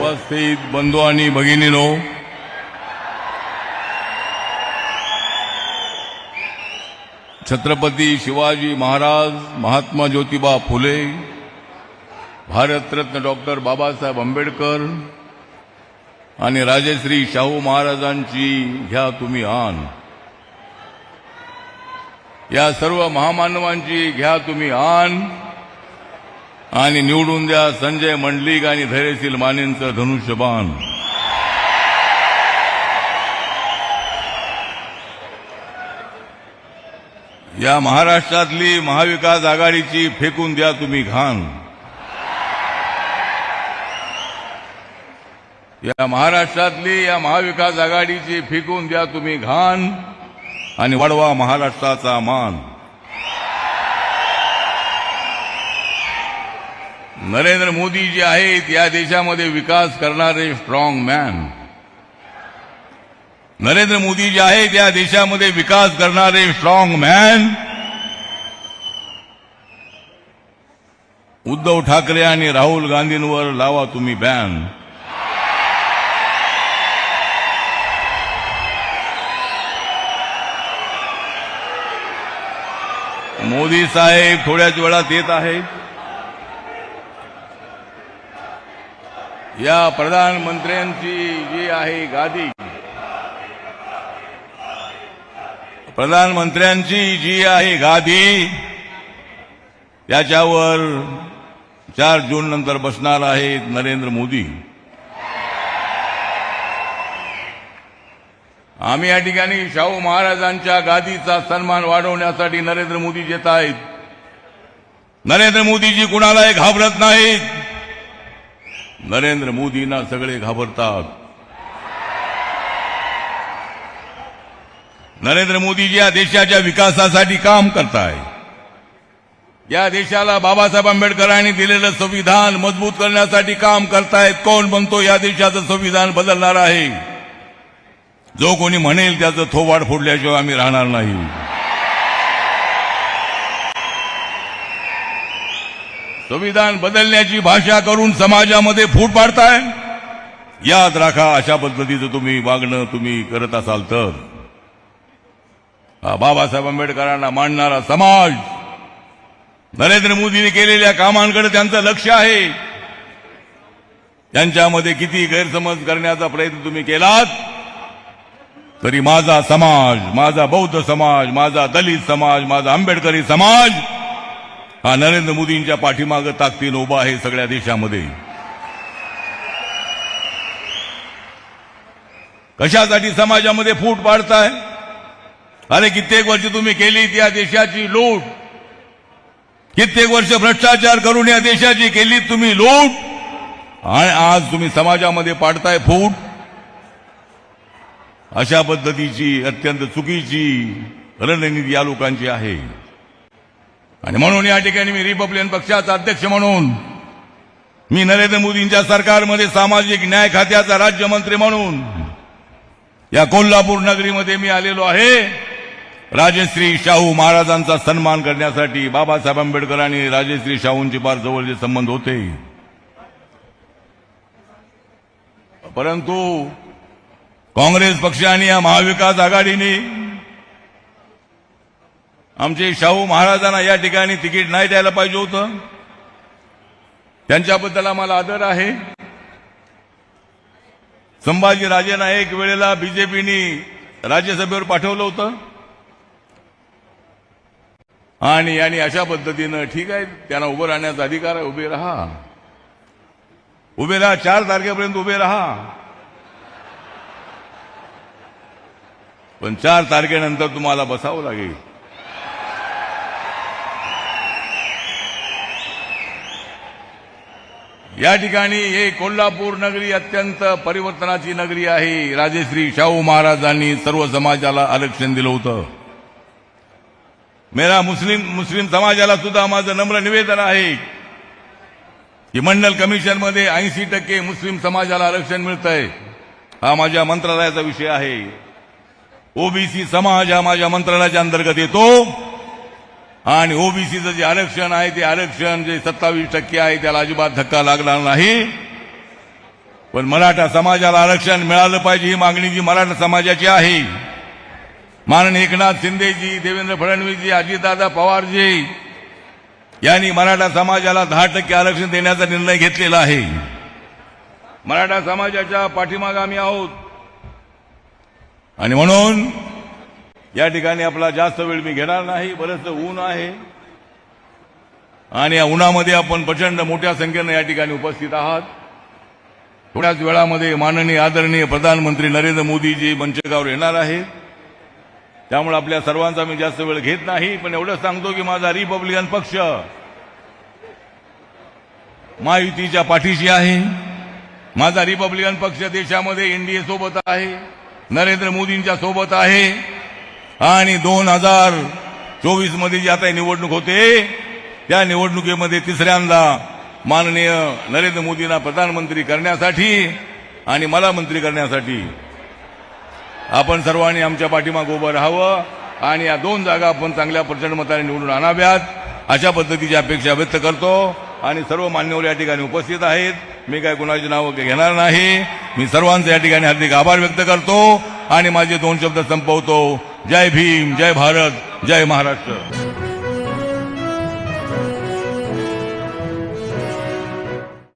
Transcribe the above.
उपस्थित बंधू आणि भगिनीनो. छत्रपती शिवाजी महाराज महात्मा ज्योतिबा फुले भारतरत्न डॉक्टर बाबासाहेब आंबेडकर आणि राजश्री शाहू महाराजांची घ्या तुम्ही आण. या सर्व महामानवांची घ्या तुम्ही आण. आणि निवडून द्या संजय मंडलिक आणि धैर्यशील मानेंचं धनुष्यबाण. या महाराष्ट्रातली महाविकास आघाडीची फेकून द्या तुम्ही घाण. या महाराष्ट्रातली या महाविकास आघाडीची फेकून द्या तुम्ही घाण. आणि वाढवा महाराष्ट्राचा मान. नरेंद्र मोदी जे आहेत या देशामध्ये विकास करणारे स्ट्रॉंग मॅन नरेंद्र मोदी जे आहेत या देशामध्ये विकास करणारे स्ट्रॉंग मॅन उद्धव ठाकरे आणि राहुल गांधींवर लावा तुम्ही बॅन मोदी साहेब थोड्याच वेळात येत आहेत. या प्रधानमंत्र्यांची जी आहे गादी प्रधानमंत्र्यांची जी आहे गादी त्याच्यावर चार जून नंतर बसणार आहेत नरेंद्र मोदी. आम्ही या ठिकाणी शाहू महाराजांच्या गादीचा सन्मान वाढवण्यासाठी नरेंद्र मोदी येत आहेत. नरेंद्र मोदीजी कुणालाही घाबरत नाहीत. नरेंद्र मोदींना सगळे घाबरतात. नरेंद्र मोदीजी या देशाच्या विकासासाठी काम करताय. या देशाला बाबासाहेब आंबेडकरांनी दिलेलं संविधान मजबूत करण्यासाठी काम करतायत. कोण म्हणतो या देशाचं संविधान बदलणार आहे? जो कोणी म्हणेल त्याचं थोबाड फोडल्याशिवाय आम्ही राहणार नाही. संविधान बदलण्याची भाषा करून समाजामध्ये फूट पाडताय? याद राखा अशा पद्धतीचं तुम्ही वागणं तुम्ही करत असाल तर. हा बाबासाहेब आंबेडकरांना मांडणारा समाज. नरेंद्र मोदींनी केलेल्या कामांकडे त्यांचं लक्ष आहे. त्यांच्यामध्ये किती गैरसमज करण्याचा प्रयत्न तुम्ही केलात? तरी माझा समाज माझा बौद्ध समाज माझा दलित समाज माझा आंबेडकरी समाज हा नरेंद्र मोदींच्या पाठीमागं ताकदीन उभा आहे सगळ्या देशामध्ये. कशासाठी समाजामध्ये फूट पाडताय? अरे कित्येक वर्ष तुम्ही केली या देशाची लूट. कित्येक वर्ष भ्रष्टाचार करून या देशाची केली तुम्ही लूट. आणि आज तुम्ही समाजामध्ये पाडताय फूट. अशा पद्धतीची अत्यंत चुकीची रणनीती या लोकांची आहे. आणि म्हणून या ठिकाणी मी रिपब्लिकन पक्षाचा अध्यक्ष म्हणून मी नरेंद्र मोदींच्या सरकारमध्ये सामाजिक न्याय खात्याचा राज्यमंत्री म्हणून या कोल्हापूर नगरीमध्ये मी आलेलो आहे. राजश्री शाहू महाराजांचा सन्मान करण्यासाठी बाबासाहेब आंबेडकर आणि राजश्री शाहूंचे फार जवळचे संबंध होते. परंतु काँग्रेस पक्ष आणि या महाविकास आघाडीने आमचे शाहू महाराजांना या ठिकाणी तिकीट नाही द्यायला पाहिजे होतं. त्यांच्याबद्दल आम्हाला आदर आहे. संभाजीराजेंना एक वेळेला बीजेपीनी राज्यसभेवर पाठवलं होतं. आणि आणि अशा पद्धतीनं ठीक आहे त्यांना उभं राहण्याचा अधिकार आहे उभे राहा. उभे राहा चार तारखेपर्यंत उभे राहा. पण चार तारखेनंतर तुम्हाला बसावं लागेल. या ठिकाणी हे कोल्हापूर नगरी अत्यंत परिवर्तनाची नगरी आहे. राजेश्री शाहू महाराजांनी सर्व समाजाला आरक्षण दिलं होतं. मेरा मुस्लिम मुस्लिम समाजाला सुद्धा माझं नम्र निवेदन आहे की मंडल कमिशनमध्ये ऐंशी टक्के मुस्लिम समाजाला आरक्षण मिळतंय. आहे हा माझ्या मंत्रालयाचा विषय आहे. ओबीसी समाज हा माझ्या मंत्रालयाच्या अंतर्गत येतो. आणि ओबीसीचं जे आरक्षण आहे ते आरक्षण जे सत्तावीस टक्के आहे त्याला अजिबात धक्का लागणार नाही. पण मराठा समाजाला आरक्षण मिळालं पाहिजे ही मागणी जी मराठा समाजाची आहे. माननीय एकनाथ शिंदेजी देवेंद्र फडणवीसजी अजितदादा पवारजी यांनी मराठा समाजाला दहा टक्के आरक्षण देण्याचा निर्णय घेतलेला आहे. मराठा समाजाच्या पाठीमागे आम्ही आहोत. आणि म्हणून या ठिकाणी आपला जास्त वेळ मी घेणार नाही बरंच ऊन आहे. आणि या उन्हामध्ये आपण प्रचंड मोठ्या संख्येनं या ठिकाणी उपस्थित आहात. थोड्याच वेळामध्ये माननीय आदरणीय प्रधानमंत्री नरेंद्र मोदीजी मंचकावर येणार आहेत. त्यामुळे आपल्या सर्वांचा मी जास्त वेळ घेत नाही पण एवढंच सांगतो की माझा रिपब्लिकन पक्ष महायुतीच्या पाठीशी आहे. माझा रिपब्लिकन पक्ष देशामध्ये एनडीए सोबत आहे. नरेंद्र मोदींच्या सोबत आहे. आणि दोन हजार चोवीसमध्ये जी आता निवडणूक होते त्या निवडणुकीमध्ये तिसऱ्यांदा माननीय नरेंद्र मोदींना प्रधानमंत्री करण्यासाठी आणि मला मंत्री करण्यासाठी आपण सर्वांनी आमच्या पाठीमाग उभं राहावं आणि या दोन जागा आपण चांगल्या प्रचंड मताने निवडून आणाव्यात अशा पद्धतीची अपेक्षा व्यक्त करतो. आणि सर्व मान्यवर या ठिकाणी उपस्थित आहेत. मी काय कुणाची नावं घेणार नाही. मी सर्वांचे या ठिकाणी हार्दिक आभार व्यक्त करतो. आणि माझे दोन शब्द संपवतो. जय भीम जय भारत जय महाराष्ट्र.